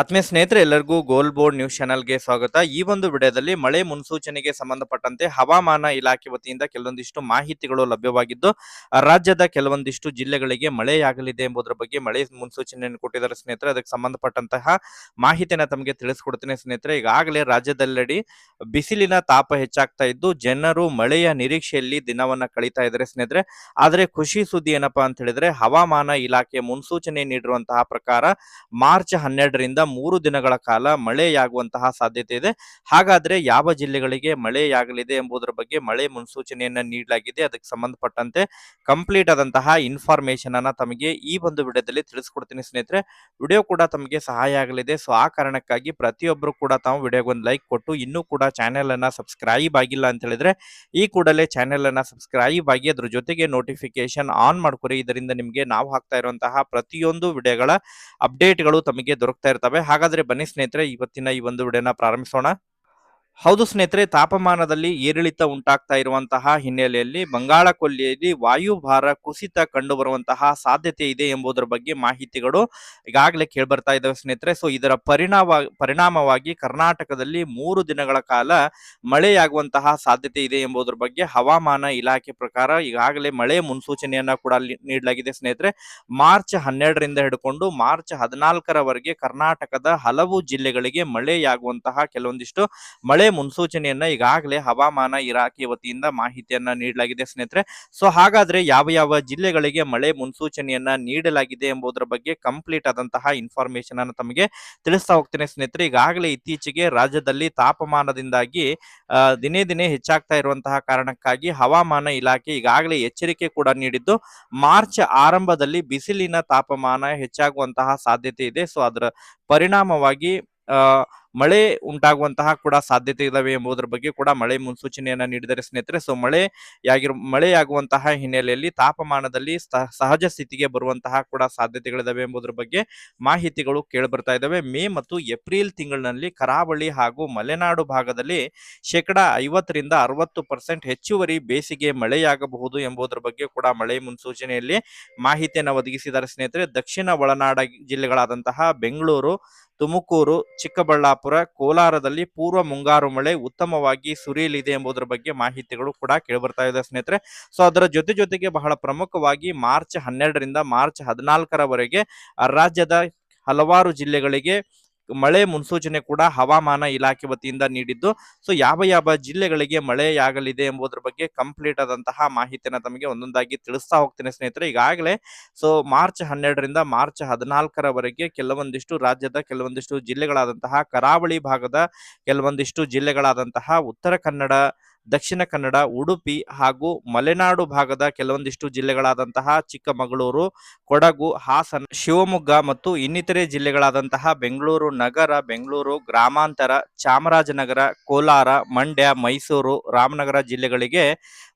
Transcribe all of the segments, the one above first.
ಆತ್ಮೀಯ ಸ್ನೇಹಿತರೆ, ಎಲ್ಲರಿಗೂ ಗೋಲ್ ಬೋರ್ಡ್ ನ್ಯೂಸ್ ಚಾನಲ್ಗೆ ಸ್ವಾಗತ. ಈ ಒಂದು ವಿಡಿಯೋದಲ್ಲಿ ಮಳೆ ಮುನ್ಸೂಚನೆಗೆ ಸಂಬಂಧಪಟ್ಟಂತೆ ಹವಾಮಾನ ಇಲಾಖೆ ವತಿಯಿಂದ ಕೆಲವೊಂದಿಷ್ಟು ಮಾಹಿತಿಗಳು ಲಭ್ಯವಾಗಿದ್ದು, ರಾಜ್ಯದ ಕೆಲವೊಂದಿಷ್ಟು ಜಿಲ್ಲೆಗಳಿಗೆ ಮಳೆಯಾಗಲಿದೆ ಎಂಬುದರ ಬಗ್ಗೆ ಮಳೆ ಮುನ್ಸೂಚನೆಯನ್ನು ಕೊಟ್ಟಿದ್ದಾರೆ ಸ್ನೇಹಿತರೆ. ಅದಕ್ಕೆ ಸಂಬಂಧಪಟ್ಟಂತಹ ಮಾಹಿತಿಯನ್ನು ತಮಗೆ ತಿಳಿಸ್ಕೊಡ್ತೀನಿ ಸ್ನೇಹಿತರೆ. ಈಗಾಗಲೇ ರಾಜ್ಯದಲ್ಲೆಡೆ ಬಿಸಿಲಿನ ತಾಪ ಹೆಚ್ಚಾಗ್ತಾ ಇದ್ದು, ಜನರು ಮಳೆಯ ನಿರೀಕ್ಷೆಯಲ್ಲಿ ದಿನವನ್ನ ಕಳೀತಾ ಇದ್ದಾರೆ ಸ್ನೇಹಿತರೆ. ಆದರೆ ಖುಷಿ ಸುದ್ದಿ ಏನಪ್ಪಾ ಅಂತ ಹೇಳಿದ್ರೆ, ಹವಾಮಾನ ಇಲಾಖೆ ಮುನ್ಸೂಚನೆ ನೀಡಿರುವಂತಹ ಪ್ರಕಾರ ಮಾರ್ಚ್ ಹನ್ನೆರಡರಿಂದ ಮೂರು ದಿನಗಳ ಕಾಲ ಮಳೆಯಾಗುವಂತಹ ಸಾಧ್ಯತೆ ಇದೆ. ಹಾಗಾದ್ರೆ ಯಾವ ಜಿಲ್ಲೆಗಳಿಗೆ ಮಳೆಯಾಗಲಿದೆ ಎಂಬುದರ ಬಗ್ಗೆ ಮಳೆ ಮುನ್ಸೂಚನೆಯನ್ನ ನೀಡಲಾಗಿದೆ. ಅದಕ್ಕೆ ಸಂಬಂಧಪಟ್ಟಂತೆ ಕಂಪ್ಲೀಟ್ ಆದಂತಹ ಇನ್ಫಾರ್ಮೇಶನ್ ಅನ್ನ ತಮಗೆ ಈ ಒಂದು ವಿಡಿಯೋದಲ್ಲಿ ತಿಳಿಸ್ಕೊಡ್ತೀನಿ ಸ್ನೇಹಿತರೆ. ವಿಡಿಯೋ ಕೂಡ ತಮಗೆ ಸಹಾಯ ಆಗಲಿದೆ. ಸೊ ಆ ಕಾರಣಕ್ಕಾಗಿ ಪ್ರತಿಯೊಬ್ಬರು ಕೂಡ ತಾವು ವಿಡಿಯೋಗೆ ಒಂದು ಲೈಕ್ ಕೊಟ್ಟು ಇನ್ನೂ ಕೂಡ ಚಾನೆಲ್ ಅನ್ನ ಸಬ್ಸ್ಕ್ರೈಬ್ ಆಗಿಲ್ಲ ಅಂತ ಹೇಳಿದ್ರೆ, ಈ ಕೂಡಲೇ ಚಾನೆಲ್ ಅನ್ನ ಸಬ್ಸ್ಕ್ರೈಬ್ ಆಗಿ ಅದ್ರ ಜೊತೆಗೆ ನೋಟಿಫಿಕೇಶನ್ ಆನ್ ಮಾಡ್ಕೊರಿ. ಇದರಿಂದ ನಿಮಗೆ ನಾವು ಹಾಕ್ತಾ ಇರುವಂತಹ ಪ್ರತಿಯೊಂದು ವಿಡಿಯೋಗಳ ಅಪ್ಡೇಟ್ಗಳು ತಮಗೆ ದೊರಕ್ತಾ ಇರ್ತವೆ. ಹಾಗಾದ್ರೆ ಬನ್ನಿ ಸ್ನೇಹಿತರೆ ಇವತ್ತಿನ ಈ ಒಂದು ವಿಡಿಯೋನ ಪ್ರಾರಂಭಿಸೋಣ. ಹೌದು ಸ್ನೇಹಿತರೆ, ತಾಪಮಾನದಲ್ಲಿ ಏರಿಳಿತ ಉಂಟಾಗ್ತಾ ಇರುವಂತಹ ಹಿನ್ನೆಲೆಯಲ್ಲಿ ಬಂಗಾಳ ಕೊಲ್ಲಿಯಲ್ಲಿ ವಾಯುಭಾರ ಕುಸಿತ ಕಂಡು ಬರುವಂತಹ ಸಾಧ್ಯತೆ ಇದೆ ಎಂಬುದರ ಬಗ್ಗೆ ಮಾಹಿತಿಗಳು ಈಗಾಗಲೇ ಕೇಳ್ಬರ್ತಾ ಇದ್ದಾವೆ ಸ್ನೇಹಿತರೆ. ಸೊ ಇದರ ಪರಿಣಾಮ, ಪರಿಣಾಮವಾಗಿ ಕರ್ನಾಟಕದಲ್ಲಿ ಮೂರು ದಿನಗಳ ಕಾಲ ಮಳೆಯಾಗುವಂತಹ ಸಾಧ್ಯತೆ ಇದೆ ಎಂಬುದರ ಬಗ್ಗೆ ಹವಾಮಾನ ಇಲಾಖೆ ಪ್ರಕಾರ ಈಗಾಗಲೇ ಮಳೆ ಮುನ್ಸೂಚನೆಯನ್ನ ಕೂಡ ನೀಡಲಾಗಿದೆ ಸ್ನೇಹಿತರೆ. ಮಾರ್ಚ್ ಹನ್ನೆರಡರಿಂದ ಹಿಡ್ಕೊಂಡು ಮಾರ್ಚ್ ಹದಿನಾಲ್ಕರವರೆಗೆ ಕರ್ನಾಟಕದ ಹಲವು ಜಿಲ್ಲೆಗಳಿಗೆ ಮಳೆಯಾಗುವಂತಹ ಕೆಲವೊಂದಿಷ್ಟು ಮಳೆ ಮುನ್ಸೂಚನೆಯನ್ನ ಈಗಾಗಲೇ ಹವಾಮಾನ ಇಲಾಖೆ ವತಿಯಿಂದ ಮಾಹಿತಿಯನ್ನ ನೀಡಲಾಗಿದೆ ಸ್ನೇಹಿತರೆ. ಸೊ ಹಾಗಾದ್ರೆ ಯಾವ ಯಾವ ಜಿಲ್ಲೆಗಳಿಗೆ ಮಳೆ ಮುನ್ಸೂಚನೆಯನ್ನ ನೀಡಲಾಗಿದೆ ಎಂಬುದರ ಬಗ್ಗೆ ಕಂಪ್ಲೀಟ್ ಆದಂತಹ ಇನ್ಫಾರ್ಮೇಶನ್ ಅನ್ನು ತಮಗೆ ತಿಳಿಸ್ತಾ ಹೋಗ್ತೇನೆ ಸ್ನೇಹಿತರೆ. ಈಗಾಗಲೇ ಇತ್ತೀಚೆಗೆ ರಾಜ್ಯದಲ್ಲಿ ತಾಪಮಾನದಿಂದಾಗಿ ದಿನೇ ದಿನೇ ಹೆಚ್ಚಾಗ್ತಾ ಇರುವಂತಹ ಕಾರಣಕ್ಕಾಗಿ ಹವಾಮಾನ ಇಲಾಖೆ ಈಗಾಗಲೇ ಎಚ್ಚರಿಕೆ ಕೂಡ ನೀಡಿದ್ದು, ಮಾರ್ಚ್ ಆರಂಭದಲ್ಲಿ ಬಿಸಿಲಿನ ತಾಪಮಾನ ಹೆಚ್ಚಾಗುವಂತಹ ಸಾಧ್ಯತೆ ಇದೆ. ಸೊ ಅದರ ಪರಿಣಾಮವಾಗಿ, ಆ ಮಳೆ ಉಂಟಾಗುವಂತಹ ಕೂಡ ಸಾಧ್ಯತೆ ಇದಾವೆ ಎಂಬುದರ ಬಗ್ಗೆ ಕೂಡ ಮಳೆ ಮುನ್ಸೂಚನೆಯನ್ನ ನೀಡಿದರೆ ಸ್ನೇಹಿತರೆ. ಸೊ ಮಳೆ ಯಾಗಿರು, ಮಳೆಯಾಗುವಂತಹ ಹಿನ್ನೆಲೆಯಲ್ಲಿ ತಾಪಮಾನದಲ್ಲಿ ಸಹಜ ಸ್ಥಿತಿಗೆ ಬರುವಂತಹ ಕೂಡ ಸಾಧ್ಯತೆಗಳಿದಾವೆ ಎಂಬುದರ ಬಗ್ಗೆ ಮಾಹಿತಿಗಳು ಕೇಳಿ ಬರ್ತಾ ಇದ್ದಾವೆ ಮೇ ಮತ್ತು ಏಪ್ರಿಲ್ ತಿಂಗಳಿನಲ್ಲಿ ಕರಾವಳಿ ಹಾಗೂ ಮಲೆನಾಡು ಭಾಗದಲ್ಲಿ ಶೇಕಡ ಐವತ್ತರಿಂದ ಅರವತ್ತು ಪರ್ಸೆಂಟ್ ಹೆಚ್ಚುವರಿ ಬೇಸಿಗೆ ಮಳೆಯಾಗಬಹುದು ಎಂಬುದರ ಬಗ್ಗೆ ಕೂಡ ಮಳೆ ಮುನ್ಸೂಚನೆಯಲ್ಲಿ ಮಾಹಿತಿಯನ್ನು ಒದಗಿಸಿದ್ದಾರೆ ಸ್ನೇಹಿತರೆ. ದಕ್ಷಿಣ ಒಳನಾಡ ಜಿಲ್ಲೆಗಳಾದಂತಹ ಬೆಂಗಳೂರು, ತುಮಕೂರು, ಚಿಕ್ಕಬಳ್ಳಾಪುರ ಕೋಲಾರದಲ್ಲಿ ಪೂರ್ವ ಮುಂಗಾರು ಮಳೆ ಉತ್ತಮವಾಗಿ ಸುರಿಯಲಿದೆ ಎಂಬುದರ ಬಗ್ಗೆ ಮಾಹಿತಿಗಳು ಕೂಡ ಕೇಳಿಬರ್ತಾ ಇದೆ ಸ್ನೇಹಿತರೆ. ಸೊ, ಅದರ ಜೊತೆ ಜೊತೆಗೆ ಬಹಳ ಪ್ರಮುಖವಾಗಿ ಮಾರ್ಚ್ ಹನ್ನೆರಡರಿಂದ ಮಾರ್ಚ್ ಹದಿನಾಲ್ಕರವರೆಗೆ ರಾಜ್ಯದ ಹಲವಾರು ಜಿಲ್ಲೆಗಳಿಗೆ ಮಳೆ ಮುನ್ಸೂಚನೆ ಕೂಡ ಹವಾಮಾನ ಇಲಾಖೆ ವತಿಯಿಂದ ನೀಡಿದ್ದು. ಸೊ ಯಾವ ಯಾವ ಜಿಲ್ಲೆಗಳಿಗೆ ಮಳೆಯಾಗಲಿದೆ ಎಂಬುದರ ಬಗ್ಗೆ ಕಂಪ್ಲೀಟ್ ಆದಂತಹ ಮಾಹಿತಿಯನ್ನು ತಮಗೆ ಒಂದೊಂದಾಗಿ ತಿಳಿಸ್ತಾ ಹೋಗ್ತೇನೆ ಸ್ನೇಹಿತರೆ. ಈಗಾಗಲೇ ಸೊ ಮಾರ್ಚ್ ಹನ್ನೆರಡರಿಂದ ಮಾರ್ಚ್ ಹದಿನಾಲ್ಕರವರೆಗೆ ಕೆಲವೊಂದಿಷ್ಟು ರಾಜ್ಯದ ಕೆಲವೊಂದಿಷ್ಟು ಜಿಲ್ಲೆಗಳಾದಂತಹ ಕರಾವಳಿ ಭಾಗದ ಕೆಲವೊಂದಿಷ್ಟು ಜಿಲ್ಲೆಗಳಾದಂತಹ ಉತ್ತರ ಕನ್ನಡ ದಕ್ಷಿಣ ಕನ್ನಡ, ಉಡುಪಿ ಹಾಗೂ ಮಲೆನಾಡು ಭಾಗದ ಕೆಲವೊಂದಿಷ್ಟು ಜಿಲ್ಲೆಗಳಾದಂತಹ ಚಿಕ್ಕಮಗಳೂರು, ಕೊಡಗು, ಹಾಸನ, ಶಿವಮೊಗ್ಗ ಮತ್ತು ಇನ್ನಿತರೆ ಜಿಲ್ಲೆಗಳಾದಂತಹ ಬೆಂಗಳೂರು ನಗರ, ಬೆಂಗಳೂರು ಗ್ರಾಮಾಂತರ, ಚಾಮರಾಜನಗರ, ಕೋಲಾರ, ಮಂಡ್ಯ, ಮೈಸೂರು, ರಾಮನಗರ ಜಿಲ್ಲೆಗಳಿಗೆ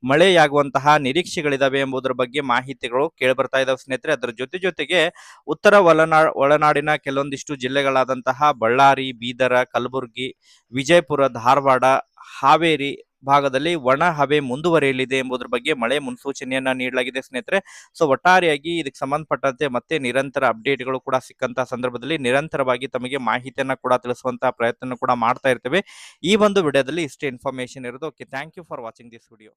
ಮಳೆಯಾಗುವಂತಹ ನಿರೀಕ್ಷೆಗಳಿದಾವೆ ಎಂಬುದರ ಬಗ್ಗೆ ಮಾಹಿತಿಗಳು ಕೇಳಿಬರ್ತಾ ಇದಾವೆ ಸ್ನೇಹಿತರೆ. ಅದರ ಜೊತೆ ಜೊತೆಗೆ ಉತ್ತರ ಒಳನಾ ಒಳನಾಡಿನ ಕೆಲವೊಂದಿಷ್ಟು ಜಿಲ್ಲೆಗಳಾದಂತಹ ಬಳ್ಳಾರಿ, ಬೀದರ, ಕಲಬುರಗಿ, ವಿಜಯಪುರ, ಧಾರವಾಡ, ಹಾವೇರಿ ಭಾಗದಲ್ಲಿ ಒಣ ಹವೆ ಮುಂದುವರಿಯಲಿದೆ ಎಂಬುದರ ಬಗ್ಗೆ ಮಳೆ ಮುನ್ಸೂಚನೆಯನ್ನ ನೀಡಲಾಗಿದೆ ಸ್ನೇಹಿತರೆ. ಸೊ ಒಟ್ಟಾರೆಯಾಗಿ ಇದಕ್ಕೆ ಸಂಬಂಧಪಟ್ಟಂತೆ ಮತ್ತೆ ನಿರಂತರ ಅಪ್ಡೇಟ್ಗಳು ಕೂಡ ಸಿಕ್ಕಂತಹ ಸಂದರ್ಭದಲ್ಲಿ ನಿರಂತರವಾಗಿ ತಮಗೆ ಮಾಹಿತಿಯನ್ನ ಕೂಡ ತಿಳಿಸುವಂತಹ ಪ್ರಯತ್ನ ಕೂಡ ಮಾಡ್ತಾ ಇರ್ತೇವೆ. ಈ ಒಂದು ವಿಡಿಯೋದಲ್ಲಿ ಇಷ್ಟೇ ಇನ್ಫಾರ್ಮೇಶನ್ ಇರೋದು. Okay thank you for watching this video